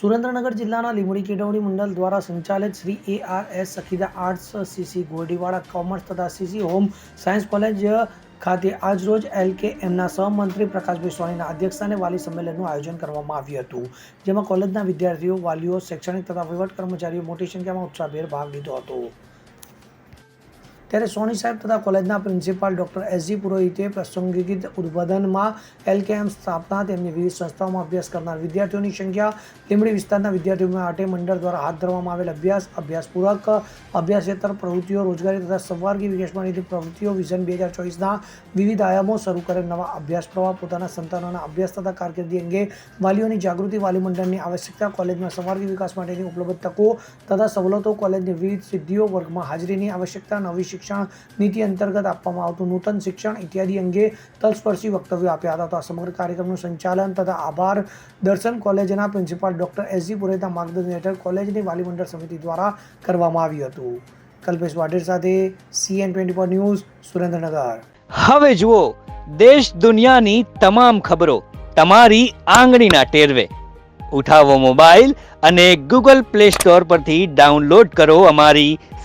સુરેન્દ્રનગર જિલ્લાના લીંબડી કેળવણી મંડળ દ્વારા સંચાલિત Shri A R S Sakhida arts CC ગોરડીવાડા કોમર્સ તથા સીસી હોમ સાયન્સ કોલેજ ખાતે આજરોજ એલ કે એમના સહમંત્રી પ્રકાશભાઈ સોનીના અધ્યક્ષસ્થાને વાલી સંમેલનનું આયોજન કરવામાં આવ્યું હતું, જેમાં કોલેજના વિદ્યાર્થીઓ, વાલીઓ, શૈક્ષણિક તથા વહીવટ કર્મચારીઓ મોટી સંખ્યામાં ઉત્સાહભેર ભાગ લીધો હતો. ત્યારે સોની સાહેબ તથા કોલેજના પ્રિન્સિપાલ ડોક્ટર એસજી પુરોહિતે પ્રસંગિત ઉદ્બોધનમાં એલકેએમ સ્થાપના તેમની વિવિધ સંસ્થાઓમાં અભ્યાસ કરનાર વિદ્યાર્થીઓની સંખ્યા લીમડી વિસ્તારના વિદ્યાર્થીઓ માટે મંડળ દ્વારા હાથ ધરવામાં આવેલ અભ્યાસ, અભ્યાસપૂર્વક અભ્યાસેતર પ્રવૃત્તિઓ, રોજગારી તથા સંવાર્ગી વિકાસ માટેની પ્રવૃત્તિઓ, વિઝન બે હજાર ચોવીસના વિવિધ આયામો શરૂ કરેલ નવા અભ્યાસ પ્રવાહ, પોતાના સંતાનોના અભ્યાસ તથા કારકિર્દી અંગે વાલીઓની જાગૃતિ વાલી મંડળની આવશ્યકતા, કોલેજમાં સંવાર્ગી વિકાસ માટેની ઉપલબ્ધ તકો તથા સવલતો, કોલેજની વિવિધ સિદ્ધિઓ, વર્ગમાં હાજરીની આવશ્યકતા, નવી શિક્ષણ નીતિ અંતર્ગત આપવામાં આવતું નૂતન શિક્ષણ ઇત્યાદિ અંગે તલસ્પર્શી વક્તવ્યો આપ્યા હતા. તો આ સમગ્ર કાર્યક્રમનું સંચાલન તથા આભાર દર્શન કોલેજના પ્રિન્સિપાલ ડોક્ટર એસજી પુરેતા માર્ગદર્શન હેઠળ કોલેજની વાલી મંડળ સમિતિ દ્વારા કરવામાં આવ્યું હતું. કલ્પેશ વાઢેર સાથે CN twenty four news, Surendranagar. હવે જુઓ, દેશ દુનિયાની તમામ ખબરો તમારી આંગળીના ટેરવે. ઉઠાવો મોબાઈલ અને ગૂગલ પ્લે સ્ટોર પરથી ડાઉનલોડ કરો અમારી